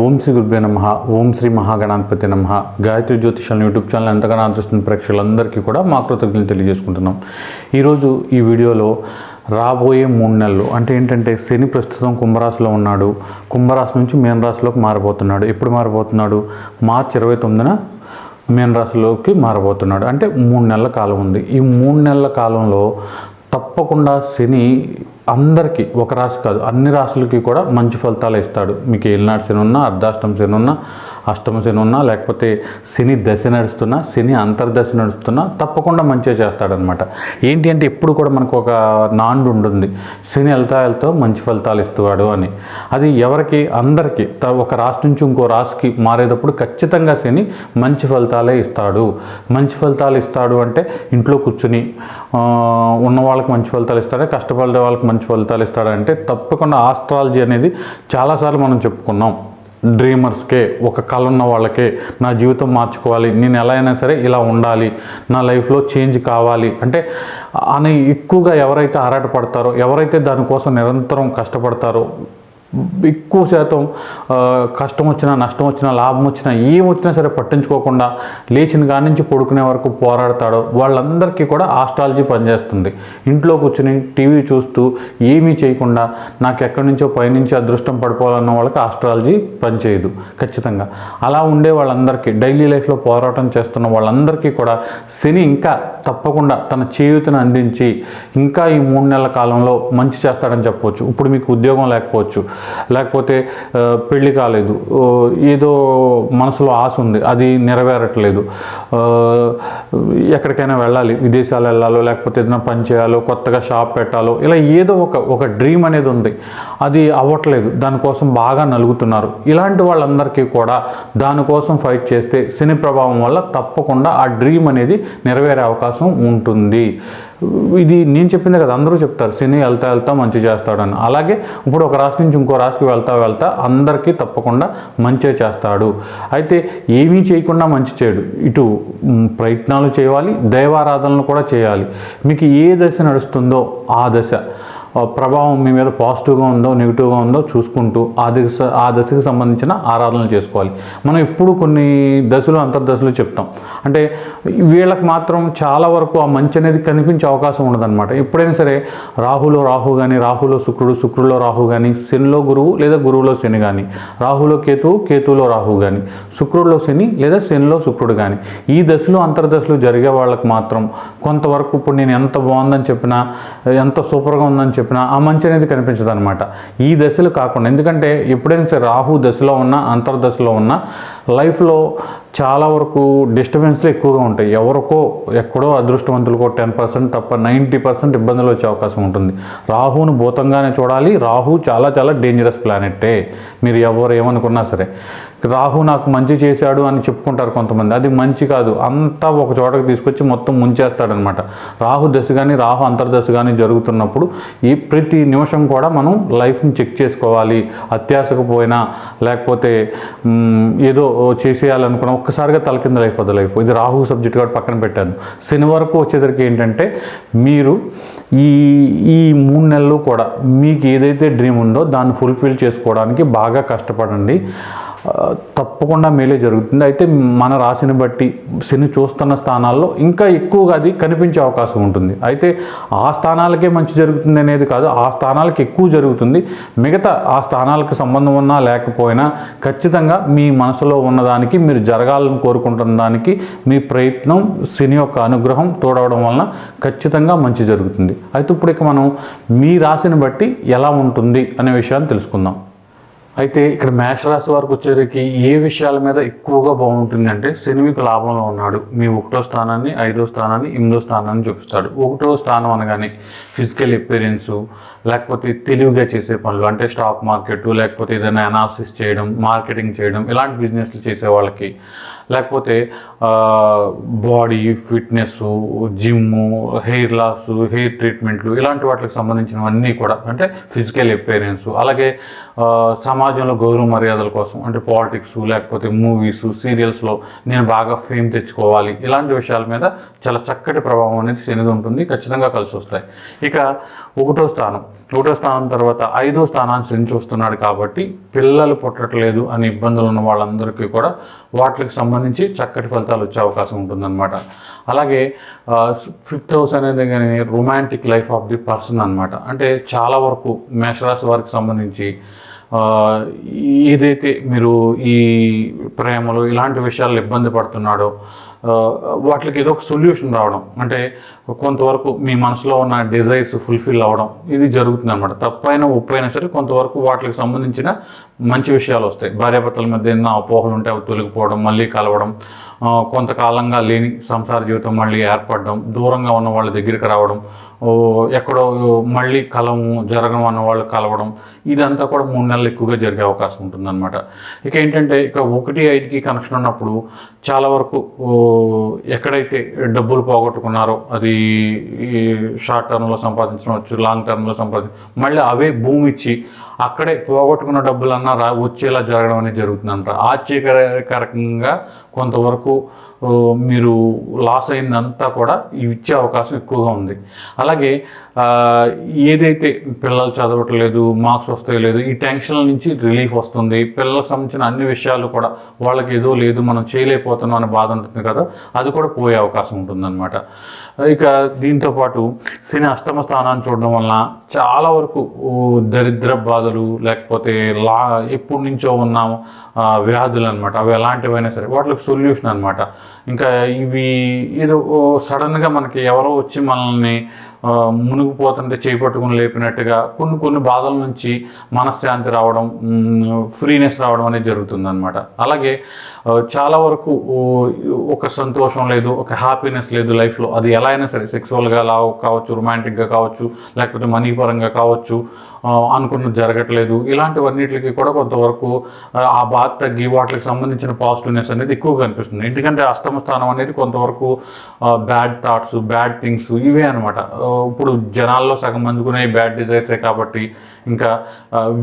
ఓం శ్రీ గురుభ్యో నమ. ఓం శ్రీ మహాగణాధిపతి నమ. గాయత్రి జ్యోతిషాలను యూట్యూబ్ ఛానల్ ఎంతగానో ఆదరిస్తున్న ప్రేక్షకులందరికీ కూడా మా కృతజ్ఞతలు తెలియజేసుకుంటున్నాం. ఈరోజు ఈ వీడియోలో రాబోయే మూడు నెలలు అంటే ఏంటంటే శని ప్రస్తుతం కుంభరాశిలో ఉన్నాడు. కుంభరాశి నుంచి మీనరాశిలోకి మారిపోతున్నాడు ఎప్పుడు మారిపోతున్నాడు మార్చి ఇరవై తొమ్మిదిన మీనరాశిలోకి మారబోతున్నాడు. అంటే మూడు నెలల కాలం ఉంది. ఈ మూడు నెలల కాలంలో తప్పకుండా శని అందరికీ ఒక రాశి కాదు అన్ని రాశులకి కూడా మంచి ఫలితాలు ఇస్తాడు. మీకు ఏలినాడు శని ఉన్నా అర్ధాష్టం శని ఉన్నా అష్టమ శని ఉన్నా లేకపోతే శని దశ నడుస్తున్నా శని అంతర్దశ నడుస్తున్నా తప్పకుండా మంచిగా చేస్తాడనమాట. ఏంటి అంటే ఎప్పుడు కూడా మనకు ఒక నాండు ఉంటుంది. శని వెళ్తా వెళ్తా మంచి ఫలితాలు ఇస్తాడు అని. అది ఎవరికి? అందరికీ. త- ఒక రాష్ట్రం నుంచి ఇంకో రాశికి మారేటప్పుడు ఖచ్చితంగా శని మంచి ఫలితాలే ఇస్తాడు. మంచి ఫలితాలు ఇస్తాడు అంటే ఇంట్లో కూర్చుని ఉన్న వాళ్ళకి మంచి ఫలితాలు ఇస్తాడా కష్టపడే వాళ్ళకి మంచి ఫలితాలు ఇస్తాడంటే తప్పకుండా ఆస్ట్రాలజీ అనేది చాలాసార్లు మనం చెప్పుకున్నాం. డ్రీమర్స్కే ఒక కళ ఉన్న వాళ్ళకే నా జీవితం మార్చుకోవాలి నేను ఎలా అయినా సరే ఇలా ఉండాలి నా లైఫ్లో చేంజ్ కావాలి అంటే అని ఎక్కువగా ఎవరైతే ఆరాటపడతారో ఎవరైతే దానికోసం నిరంతరం కష్టపడతారో ఎక్కువ శాతం కష్టం వచ్చినా నష్టం వచ్చినా లాభం వచ్చినా ఏం వచ్చినా సరే పట్టించుకోకుండా లేచిన కాడి నుంచి పడుకునే వరకు పోరాడతాడో వాళ్ళందరికీ కూడా ఆస్ట్రాలజీ పనిచేస్తుంది. ఇంట్లో కూర్చుని టీవీ చూస్తూ ఏమీ చేయకుండా నాకు ఎక్కడి నుంచో పైనుంచి అదృష్టం పడిపోవాలన్న వాళ్ళకి ఆస్ట్రాలజీ పనిచేయదు ఖచ్చితంగా. అలా ఉండే వాళ్ళందరికీ డైలీ లైఫ్లో పోరాటం చేస్తున్న వాళ్ళందరికీ కూడా శని ఇంకా తప్పకుండా తన చేయూతను అందించి ఇంకా ఈ మూడు నెలల కాలంలో మంచి చేస్తాడని చెప్పవచ్చు ఇప్పుడు మీకు ఉద్యోగం లేకపోవచ్చు లేకపోతే పెళ్ళి పెళ్ళి కాలేదు. ఏదో మనసులో ఆశ ఉంది. అది నెరవేరట్లేదు. ఎక్కడికైనా వెళ్ళాలి. విదేశాలు వెళ్ళాలో లేకపోతే ఏదైనా పని చేయాలో కొత్తగా షాప్ పెట్టాలో ఇలా ఏదో ఒక ఒక డ్రీమ్ అనేది ఉంది. అది అవ్వట్లేదు. దానికోసం బాగా నలుగుతున్నారు. ఇలాంటి వాళ్ళందరికీ కూడా దానికోసం ఫైట్ చేస్తే శని ప్రభావం వల్ల తప్పకుండా ఆ డ్రీమ్ అనేది నెరవేరే అవకాశం ఉంటుంది. ఇది నేను చెప్పింది కదా అందరూ చెప్తారు శని వెళ్తా వెళ్తా మంచి చేస్తాడని. అలాగే ఇప్పుడు ఒక రాశి నుంచి ఇంకో రాశికి వెళ్తా వెళ్తా అందరికీ తప్పకుండా మంచి చేస్తాడు. అయితే ఏమీ చేయకుండా మంచి చేయడు. ఇటు ప్రయత్నాలు చేయాలి దైవారాధనలు కూడా చేయాలి. మీకు ఏ దశ నడుస్తుందో ఆ దశ. ప్రభావం మీ మీద పాజిటివ్గా ఉందో నెగిటివ్గా ఉందో చూసుకుంటూ ఆ దశ ఆ దశకు సంబంధించిన ఆరాధనలు చేసుకోవాలి. మనం ఇప్పుడు కొన్ని దశలు అంతర్దశలు చెప్తాం. అంటే వీళ్ళకి మాత్రం చాలా వరకు ఆ మంచి అనేది కనిపించే అవకాశం ఉండదన్నమాట. ఎప్పుడైనా సరే రాహులో రాహు కానీ రాహులో శుక్రుడు శుక్రుడిలో రాహు కానీ శనిలో గురువు లేదా గురువులో శని కానీ రాహులో కేతువు కేతువులో రాహు కానీ శుక్రుడిలో శని లేదా శనిలో శుక్రుడు కానీ ఈ దశలు అంతర్దశలు జరిగే వాళ్ళకి మాత్రం కొంతవరకు ఇప్పుడు నేను ఎంత బాగుందని చెప్పినా ఎంత సూపర్గా ఉందని చెప్పినా ఆ మంచి అనేది కనిపించదు అనమాట ఈ దశలు కాకుండా ఎందుకంటే ఎప్పుడైనా సరే రాహు దశలో ఉన్న అంతర్దశలో ఉన్న లైఫ్లో చాలా వరకు డిస్టర్బెన్స్లు ఎక్కువగా ఉంటాయి. ఎవరికో ఎక్కడో అదృష్టవంతులకో టెన్ పర్సెంట్ తప్ప నైంటీ పర్సెంట్ ఇబ్బందులు వచ్చే అవకాశం ఉంటుంది. రాహును భూతంగానే చూడాలి. రాహు చాలా చాలా డేంజరస్ ప్లానెట్టే మీరు ఎవరు ఏమనుకున్నా సరే. రాహు నాకు మంచి చేశాడు అని చెప్పుకుంటారు కొంతమంది. అది మంచి కాదు. అంతా ఒక చోటకి తీసుకొచ్చి మొత్తం ముంచేస్తాడనమాట. రాహు దశ కానీ రాహు అంతర్దశ కానీ జరుగుతున్నప్పుడు ఈ ప్రతి నిమిషం కూడా మనం లైఫ్ని చెక్ చేసుకోవాలి. అత్యాశకు పోయినా లేకపోతే ఏదో చేసేయాలనుకున్నా ఒక్కసారిగా తల కింద లైఫ్ లైఫ్ ఇది రాహు సబ్జెక్ట్ కాబట్టి పక్కన పెట్టాను. శని వరకు వచ్చేసరికి ఏంటంటే మీరు ఈ ఈ మూడు నెలలు కూడా మీకు ఏదైతే డ్రీమ్ ఉందో దాన్ని ఫుల్ఫిల్ చేసుకోవడానికి బాగా కష్టపడండి. తప్పకుండా మేలే జరుగుతుంది. అయితే మన రాశిని బట్టి శని చూస్తున్న స్థానాల్లో ఇంకా ఎక్కువగా అది కనిపించే అవకాశం ఉంటుంది. అయితే ఆ స్థానాలకే మంచి జరుగుతుంది అనేది కాదు ఆ స్థానాలకు ఎక్కువ జరుగుతుంది. మిగతా ఆ స్థానాలకు సంబంధం ఉన్నా లేకపోయినా ఖచ్చితంగా మీ మనసులో ఉన్నదానికి మీరు జరగాలని కోరుకుంటున్న దానికి మీ ప్రయత్నం శని యొక్క అనుగ్రహం తోడవడం వలన ఖచ్చితంగా మంచి జరుగుతుంది. అయితే ఇప్పుడు ఇక మనం మీ రాశిని బట్టి ఎలా ఉంటుంది అనే విషయాన్ని తెలుసుకుందాం. అయితే ఇక్కడ మేషరాశి వారికి వచ్చేసరికి ఏ విషయాల మీద ఎక్కువగా బాగుంటుంది అంటే శని మీకు లాభంలో ఉన్నాడు. మీ ఒకటో స్థానాన్ని ఐదో స్థానాన్ని ఎనిమిదో స్థానాన్ని చూపిస్తాడు. ఒకటో స్థానం అనగానే ఫిజికల్ ఎపీరియన్సు లేకపోతే తెలివిగా చేసే పనులు అంటే స్టాక్ మార్కెట్ లేకపోతే ఏదైనా అనాలిసిస్ చేయడం మార్కెటింగ్ చేయడం ఇలాంటి బిజినెస్లు చేసే వాళ్ళకి లేకపోతే body fitness gym hair loss hair ట్రీట్మెంట్లు ఇలాంటి వాటికి సంబంధించినవన్నీ కూడా అంటే ఫిజికల్ ఎపీరియన్స్ అలాగే సమాజంలో గౌరవ మర్యాదల కోసం అంటే పాలిటిక్స్ లేకపోతే మూవీస్ సీరియల్స్లో నేను బాగా ఫేమ్ తెచ్చుకోవాలి ఇలాంటి విషయాల మీద చాలా చక్కటి ప్రభావం అనేది శనిది ఉంటుంది ఖచ్చితంగా కలిసి వస్తాయి. ఇక ఒకటో స్థానం. ఒకటో స్థానం తర్వాత ఐదో స్థానాన్ని శని చూస్తున్నాడు కాబట్టి పిల్లలు పుట్టట్లేదు అనే ఇబ్బందులు ఉన్న వాళ్ళందరికీ కూడా వాటికి సంబంధించి చక్కటి ఫలితాలు వచ్చే అవకాశం ఉంటుందన్నమాట. అలాగే ఫిఫ్త్ హౌస్ అనేది కానీ romantic life of the person అనమాట అంటే చాలా వరకు మేషరాశి వారికి సంబంధించి ఏదైతే మీరు ఈ ప్రేమలు ఇలాంటి విషయాలు ఇబ్బంది పడుతున్నాడో వాటికి ఏదో ఒక సొల్యూషన్ రావడం అంటే కొంతవరకు మీ మనసులో ఉన్న డిజైర్స్ ఫుల్ఫిల్ అవ్వడం ఇది జరుగుతుంది అనమాట తప్పైనా ఉప్పైనా సరే కొంతవరకు వాటికి సంబంధించిన మంచి విషయాలు వస్తాయి. భార్యాభర్తల మధ్య ఏదైనా అపోహలు ఉంటే అవి తొలగిపోవడం మళ్ళీ కలవడం కొంతకాలంగా లేని సంసార జీవితం మళ్ళీ ఏర్పడడం దూరంగా ఉన్న వాళ్ళ దగ్గరికి రావడం ఎక్కడో మళ్ళీ కలము జరగడం అన్న వాళ్ళు కలవడం ఇదంతా కూడా మూడు నెలలు ఎక్కువగా జరిగే అవకాశం ఉంటుందన్నమాట. ఇక ఏంటంటే ఇక ఒకటి ఐదుకి కనెక్షన్ ఉన్నప్పుడు చాలా వరకు ఎక్కడైతే డబ్బులు పోగొట్టుకున్నారో అది షార్ట్ టర్మ్లో సంపాదించవచ్చు లాంగ్ టర్మ్లో సంపాదించ మళ్ళీ అవే భూమి ఇచ్చి అక్కడే పోగొట్టుకున్న డబ్బులన్నా రా వచ్చేలా జరగడం అనేది జరుగుతుందంట. ఆశ్చర్యకరంగా కొంతవరకు మీరు లాస్ అయిందంతా కూడా ఇచ్చే అవకాశం ఎక్కువగా ఉంది. అలాగే ఏదైతే పిల్లలు చదవట్లేదు మార్క్స్ వస్తాయో లేదు ఈ టెన్షన్ల నుంచి రిలీఫ్ వస్తుంది. పిల్లలకు సంబంధించిన అన్ని విషయాలు కూడా వాళ్ళకి ఏదో లేదు మనం చేయలేకపోతున్నాం అనే బాధ ఉంటుంది కదా అది కూడా పోయే అవకాశం ఉంటుందన్నమాట. ఇక దీంతో పాటు శని అష్టమ స్థానాన్ని చూడడం వలన చాలా వరకు దరిద్ర బాధలు లేకపోతే లా ఎప్పటి నుంచో ఉన్నాము వ్యాధులు అనమాట అవి ఎలాంటివైనా సరే వాటికి సొల్యూషన్ అనమాట ఇంకా ఇవి ఏదో సడన్గా మనకి ఎవరో వచ్చి మనల్ని మునిగిపోతుంటే చేపట్టుకుని లేపినట్టుగా కొన్ని కొన్ని బాధల నుంచి మనశ్శాంతి రావడం ఫ్రీనెస్ రావడం అనేది జరుగుతుందనమాట అలాగే చాలా వరకు ఒక సంతోషం లేదు ఒక హ్యాపీనెస్ లేదు లైఫ్లో. అది ఎలా అయినా సరే సెక్సువల్గా లా కావచ్చు రొమాంటిక్గా కావచ్చు లేకపోతే మనీ పరంగా కావచ్చు అనుకున్నది జరగట్లేదు. ఇలాంటివన్నిటికి కూడా కొంతవరకు ఆ, బాధ తగ్గి వాటికి సంబంధించిన పాజిటివ్నెస్ అనేది ఎక్కువగా అనిపిస్తుంది ఎందుకంటే అష్టమ స్థానం అనేది కొంతవరకు బ్యాడ్ థాట్స్ బ్యాడ్ థింగ్స్ ఇవే అనమాట ఇప్పుడు జనాల్లో సగం అందుకునే బ్యాడ్ డిజైర్సే కాబట్టి ఇంకా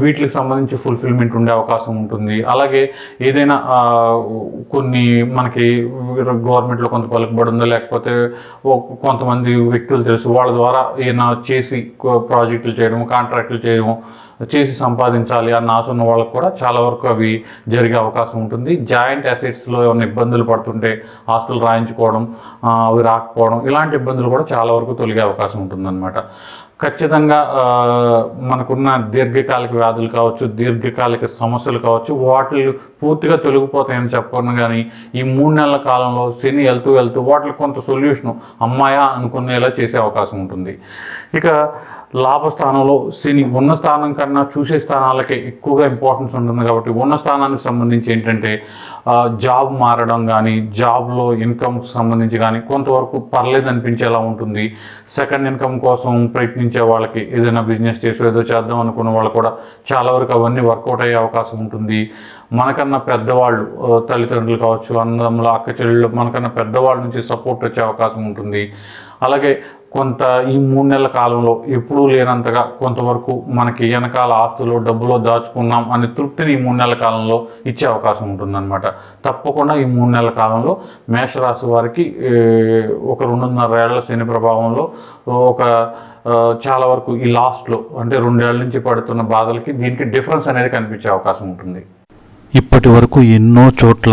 వీటికి సంబంధించి ఫుల్ఫిల్మెంట్ ఉండే అవకాశం ఉంటుంది. అలాగే ఏదైనా కొన్ని మనకి గవర్నమెంట్లో కొంత పలుకుబడి ఉందో లేకపోతే కొంతమంది వ్యక్తులు తెలుసు వాళ్ళ ద్వారా ఏమైనా చేసి ప్రాజెక్టులు చేయడం కాంట్రాక్టులు చేయడం చేసి సంపాదించాలి అన్న ఆశ ఉన్న వాళ్ళకు కూడా చాలా వరకు అవి జరిగే అవకాశం ఉంటుంది. జాయింట్ అసెట్స్లో ఏమైనా ఇబ్బందులు పడుతుంటే ఆస్తులు రాయించుకోవడం అవి రాకపోవడం ఇలాంటి ఇబ్బందులు కూడా చాలా వరకు తొలగే అవకాశం ఉంటుందన్నమాట. ఖచ్చితంగా మనకున్న దీర్ఘకాలిక వ్యాధులు కావచ్చు దీర్ఘకాలిక సమస్యలు కావచ్చు వాటిలు పూర్తిగా తొలగిపోతాయని చెప్పకుండా కానీ ఈ మూడు నెలల కాలంలో శని వెళ్తూ వెళ్తూ వాటికి కొంత సొల్యూషన్ అమ్మాయా అనుకునేలా చేసే అవకాశం ఉంటుంది. ఇక లాభస్థానంలో శని ఉన్న స్థానం కన్నా చూసే స్థానాలకే ఎక్కువగా ఇంపార్టెన్స్ ఉంటుంది కాబట్టి ఉన్న స్థానానికి సంబంధించి ఏంటంటే జాబ్ మారడం కానీ జాబ్లో ఇన్కమ్కి సంబంధించి కానీ కొంతవరకు పర్లేదు అనిపించేలా ఉంటుంది. సెకండ్ ఇన్కమ్ కోసం ప్రయత్నించే వాళ్ళకి ఏదైనా బిజినెస్ చేసి ఏదో చేద్దాం అనుకున్న వాళ్ళు కూడా చాలా వరకు అవన్నీ వర్కౌట్ అయ్యే అవకాశం ఉంటుంది. మనకన్నా పెద్దవాళ్ళు తల్లిదండ్రులు కావచ్చు అన్నదమ్ములు అక్క చెల్లెళ్ళు మనకన్నా పెద్దవాళ్ళ నుంచి సపోర్ట్ వచ్చే అవకాశం ఉంటుంది. అలాగే కొంత ఈ మూడు నెలల కాలంలో ఎప్పుడూ లేనంతగా కొంతవరకు మనకి వెనకాల ఆస్తులు డబ్బులో దాచుకున్నాం అనే తృప్తిని ఈ మూడు నెలల కాలంలో ఇచ్చే అవకాశం ఉంటుందన్నమాట. తప్పకుండా ఈ మూడు నెలల కాలంలో మేషరాశి వారికి ఒక రెండున్నర ఏళ్ళ శని ప్రభావంలో ఒక చాలా వరకు ఈ లాస్ట్లో అంటే రెండేళ్ళ నుంచి పడుతున్న బాధలకి దీనికి డిఫరెన్స్ అనేది కనిపించే అవకాశం ఉంటుంది. ఇప్పటి వరకు ఎన్నో చోట్ల